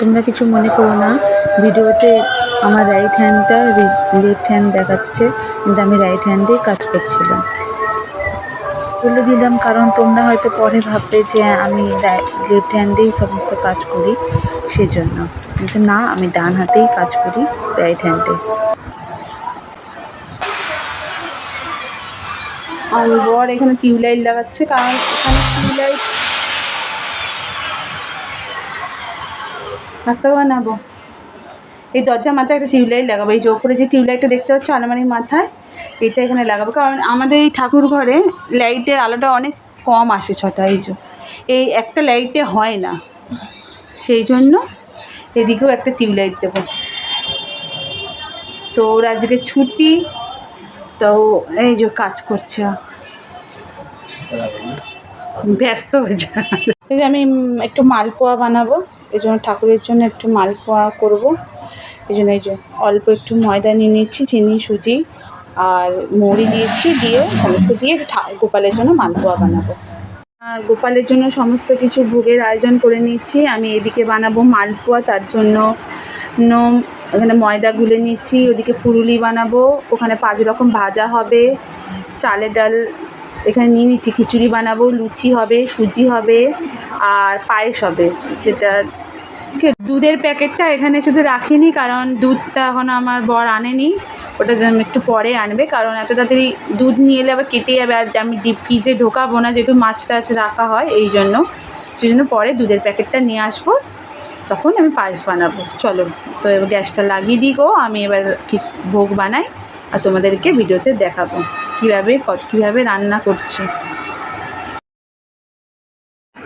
তোমরা কিছু মনে করো না। ভিডিওতে আমার রাইট হ্যান্ডটা লেফট হ্যান্ড দেখাচ্ছে, কিন্তু আমি রাইট হ্যান্ডেই কাজ করছিলাম। বলে দিলাম, কারণ তোমরা হয়তো পরে ভাববে যে আমি লেফট হ্যান্ডেই সমস্ত কাজ করি সেজন্য। কিন্তু না, আমি ডান হাতেই কাজ করি রাইট হ্যান্ডে আর বর এখানে টিউবলাইট লাগাচ্ছে, কারণ এখানে টিউবলাইট আসতে বানাবো এই দরজার মাথায় একটা টিউবলাইট লাগাবো এই যে ওপরে যে টিউবলাইটটা দেখতে পাচ্ছ আলমারির মাথায় এটা এখানে লাগাবো কারণ আমাদের এই ঠাকুর ঘরে লাইটের আলোটা অনেক কম আসে ছটা এই যে এই একটা লাইটে হয় না সেই জন্য এদিকেও একটা টিউবলাইট দেবো তো ওর আজকে ছুটি তো এই যে কাজ করছে ব্যস্ত হয়ে যায় যে আমি একটু মালপোয়া বানাবো এই জন্য ঠাকুরের জন্য একটু মালপোয়া করব। এই জন্য এই যে অল্প একটু ময়দা নিয়ে নিচ্ছি চিনি, সুজি আর মুড়ি দিয়েছি দিয়ে সমস্ত দিয়ে গোপালের জন্য মালপোয়া বানাবো। আর গোপালের জন্য সমস্ত কিছু ভোগের আয়োজন করে নিচ্ছি আমি এদিকে বানাবো মালপোয়া তার জন্য নোম এখানে ময়দা গুলে নিচ্ছি ওদিকে ফুরুলি বানাবো, ওখানে পাঁচ রকম ভাজা হবে, চালের ডাল এখানে নিয়ে নিচ্ছি খিচুড়ি বানাবো, লুচি হবে, সুজি হবে আর পায়েস হবে, যেটা দুধের প্যাকেটটা এখানে শুধু রাখিনি, কারণ দুধটা এখন আমার বর আনেনি। ওটা একটু পরে আনবে, কারণ এত তাড়াতাড়ি দুধ নিয়ে এলে আবার কেটে যাবে, আর আমি ডিপ ফ্রিজে ঢোকাবো না, যেহেতু মাছ টাছ রাখা হয় এই জন্য। সেই জন্য পরে দুধের প্যাকেটটা নিয়ে আসব, তখন আমি পায়েস বানাবো। চলো, তো এবার গ্যাসটা লাগিয়ে দিই গো, আমি এবার কি ভোগ বানাই, আর তোমাদেরকে ভিডিওতে দেখাবো। কীভাবে কীভাবে রান্না করছি।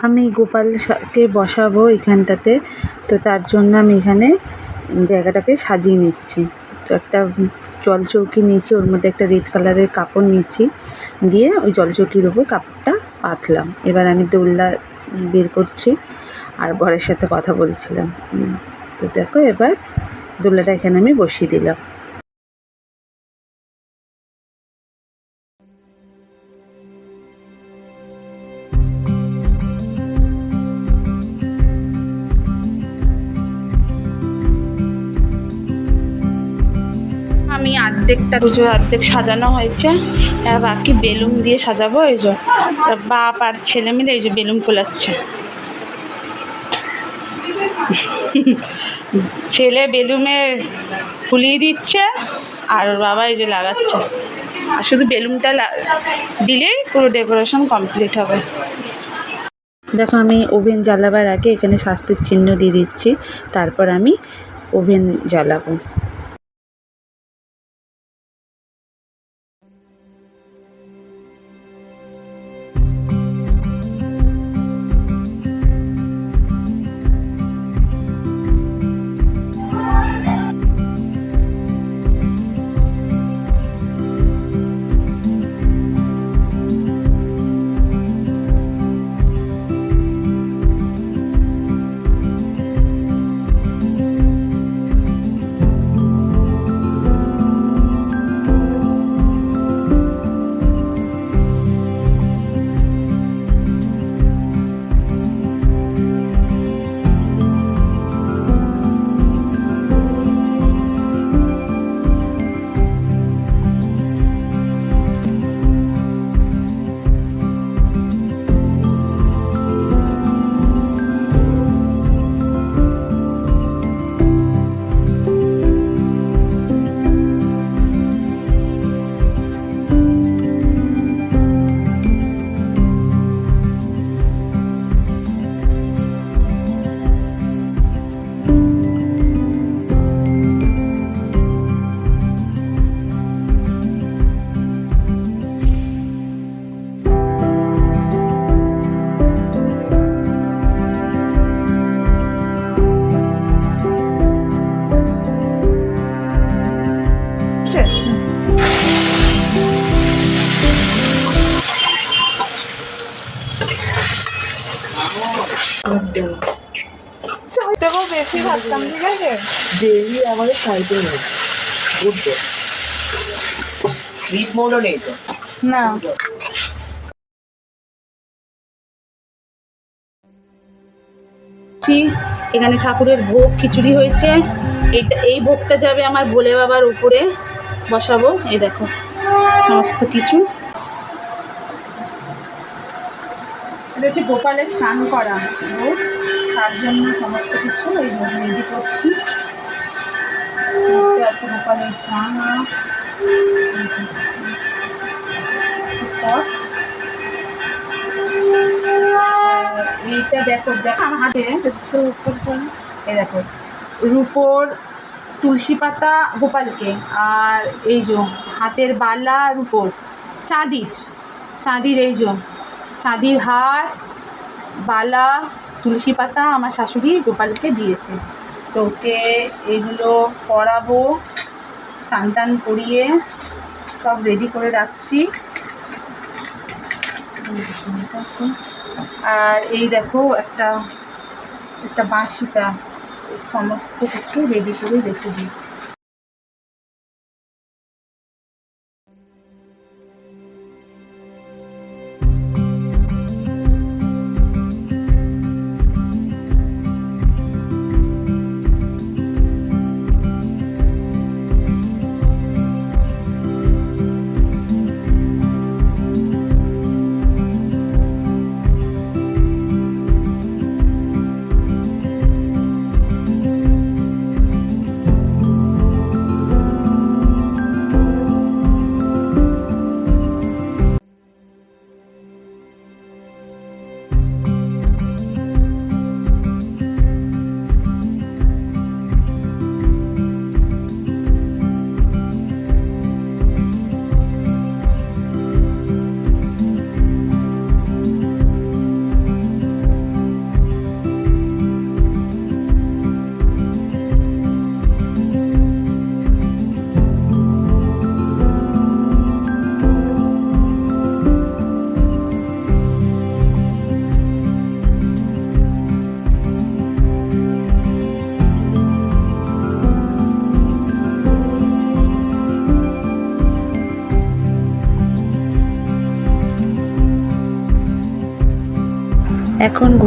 আমি গোপালকে বসাবো এখানটাতে, তো তার জন্য আমি এখানে জায়গাটাকে সাজিয়ে নিচ্ছি। তো একটা জল চৌকি নিয়েছি, ওর মধ্যে একটা রেড কালারের কাপড় নিয়েছি, দিয়ে ওই জল চৌকির উপর কাপড়টা পাতলাম। এবার আমি দোলনা বের করছি, আর বরের সাথে কথা বলছিলাম। তো দেখো এবার দোলনাটা এখানে আমি বসিয়ে দিলাম। আমি অর্ধেকটা পুজো অর্ধেক সাজানো হয়েছে। আর বাকি বেলুন দিয়ে সাজাবো, এই যে বাপ আর ছেলে মিলে এই যে বেলুন ফোলাচ্ছে ছেলে বেলুনে ফুলিয়ে দিচ্ছে, আর ওর বাবা এই যে লাগাচ্ছে। আর শুধু বেলুনটা দিলেই পুরো ডেকোরেশন কমপ্লিট হবে। দেখো, আমি ওভেন জ্বালাবার আগে এখানে স্বাস্তিক চিহ্ন দিয়ে দিচ্ছি, তারপর আমি ওভেন জ্বালাবো। বেশি ভাবতাম ঠিক আছে? ডেলি আমাদের নেই। মোডও নেই তো? না। এখানে ঠাকুরের ভোগ খিচুড়ি হয়েছে। এইটা এই ভোগটা যাবে আমার ভোলে বাবার উপরে বসাবো। এই দেখো সমস্ত কিছু। এটা হচ্ছে গোপালের স্নান করা তার জন্য সমস্ত কিছু এই রেডি করছি আছে গোপালের জামা এইটা দেখো দেখো আমার হাতে। এই দেখো, রুপোর তুলসী পাতা গোপালকে আর এই যে হাতের বালা রুপোর চাঁদির চাঁদির এই যে চাঁদির হার, বালা, তুলসী পাতা আমার শাশুড়ি গোপালকে দিয়েছে। তো ওকে এইগুলো পরাবো চান টান করিয়ে সব রেডি করে রাখছি। আর এই দেখো একটা একটা বাঁশিটা, সমস্ত কিছু রেডি করে রেখে দিই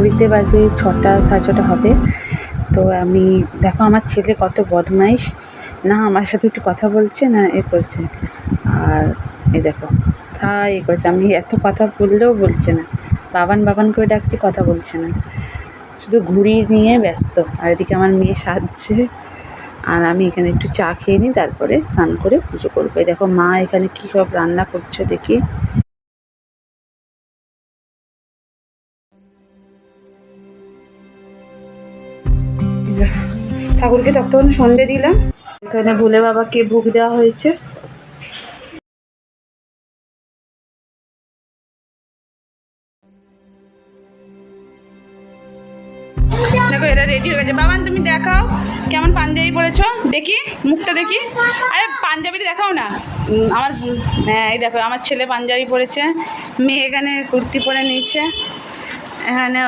ঘড়িতে বাজে ছটা, সাড়ে ছটা হবে। তো আমি, দেখো আমার ছেলে কত বদমাইশ। না, আমার সাথে একটু কথা বলছে, না, এ করছে। আর এ দেখো থা এ করছে। আমি এত কথা বললেও বলছে না। বাবান বাবান করে ডাকছি, কথা বলছে না। শুধু ঘুড়ি নিয়ে ব্যস্ত। আর এদিকে আমার মেয়ে সাজছে। আর আমি এখানে একটু চা খেয়ে নিই, তারপরে স্নান করে পুজো করব। দেখো মা এখানে কী সব রান্না করছে দেখি। ঠাকুরকে তখন সন্ধে দিলাম। এখানে ভোলে বাবাকে ভোগ দেওয়া হয়েছে। দেখো এটা রেডি হয়ে গেছে। তুমি দেখাও কেমন পাঞ্জাবি পরেছো? দেখি, মুখটা দেখি। দেখাও না। আমার হ্যাঁ এই দেখো, আমার ছেলে পাঞ্জাবি পরেছে। মেয়ে এখানে কুর্তি পরে নিয়েছে। এখানে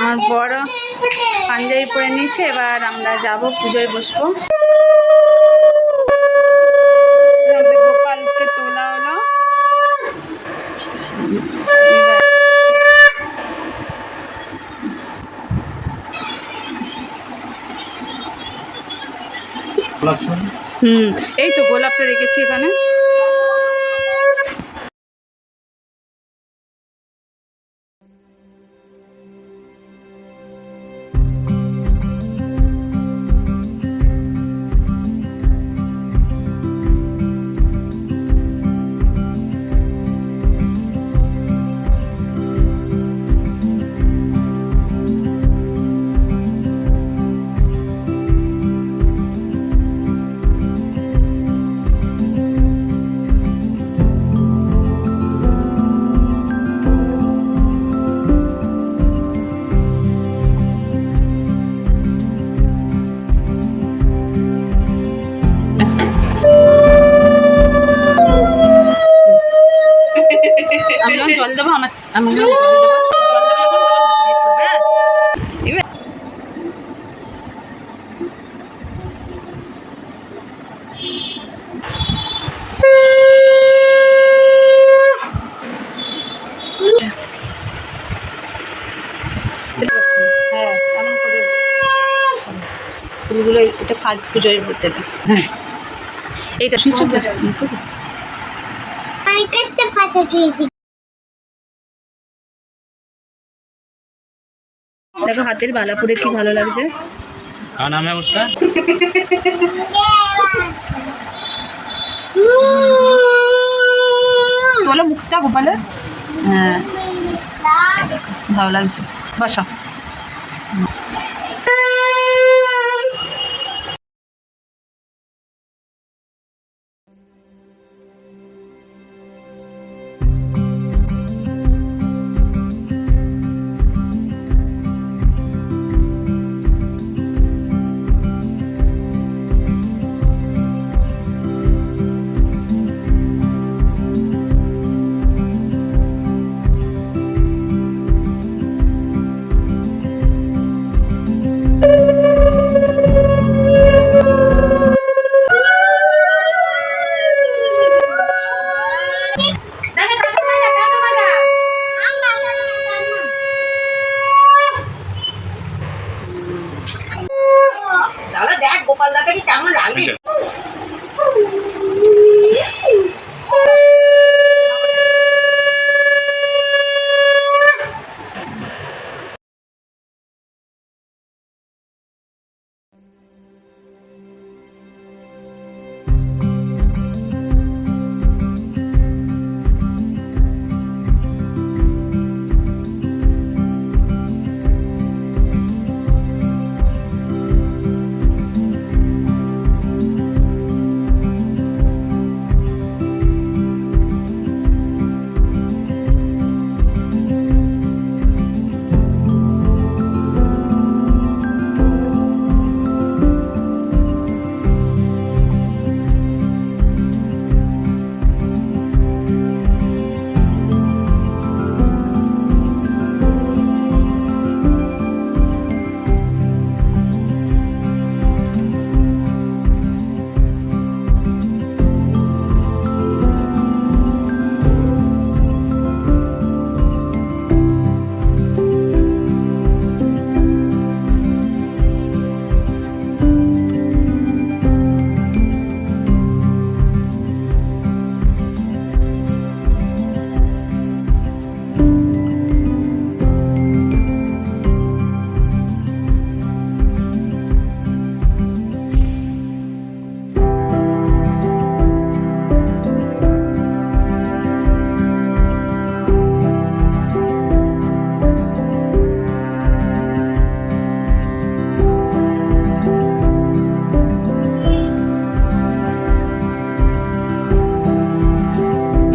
আমার বড় পাঞ্জাবি পরে নিয়েছে এবার আমরা যাব পুজোয় বসবো। গোপালকে তোলা হলো। হুম এই তো গোলাপটা রেখেছি এখানে। করে ফুলগুলো এটা সাজ পুজোয় দেবে হ্যাঁ। এইটা দেখো হাতের বালা পরে কি ভালো লাগছে क्या नाम है उसका তোলো মুখটা গোপালে হ্যাঁ ভালো লাগছে বসা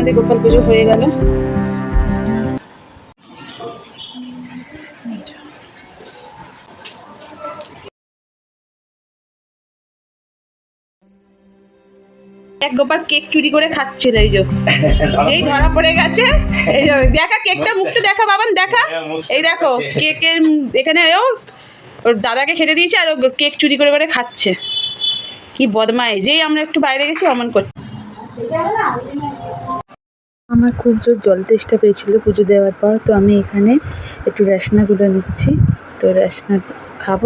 আমাদের গোপাল পুজো হয়ে গেল। এক গোপাল কেক চুরি করে খাচ্ছিল এই যে। যেই ধরা পড়ে গেছে। এই যে, দেখা, কেকটা মুখটা দেখা, বাবান, দেখা। এই দেখো, কেকের এখানে ও, ওর দাদাকে খেতে দিয়েছে আর ও কেক চুরি করে করে খাচ্ছে। কি বদমাই যেই আমরা একটু বাইরে গেছি, অমন করছে আমার খুব জোর জল তেষ্টা পেয়েছিল পুজো দেওয়ার পর, তো আমি এখানে একটু রেশনাগুলো নিচ্ছি। তো রেশনা খাব।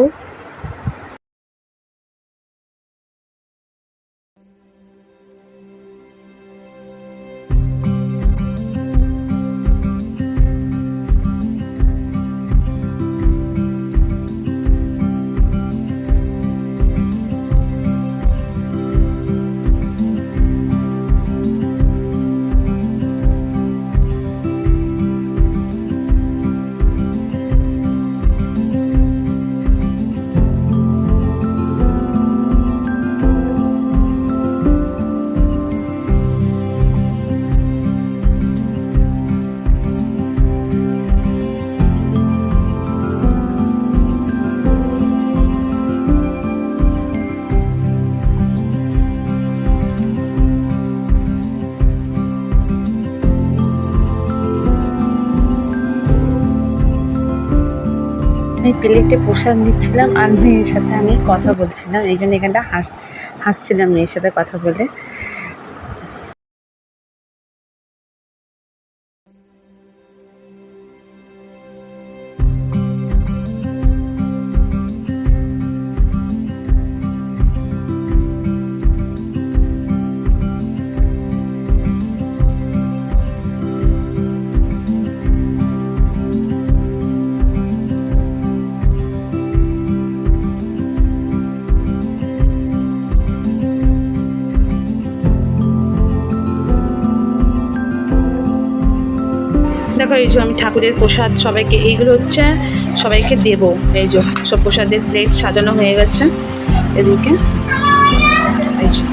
আমি প্লেটে প্রসাদ নিচ্ছিলাম আর মেয়ের সাথে আমি কথা বলছিলাম। এই জন্য এখানটা হাস, হাসছিলাম মেয়ের সাথে কথা বলে। টাকা এই যে আমি ঠাকুরের প্রসাদ সবাইকে, এইগুলো হচ্ছে সবাইকে দেব। এই যে সব প্রসাদের প্লেট সাজানো হয়ে গেছে। এদিকে, এই যে।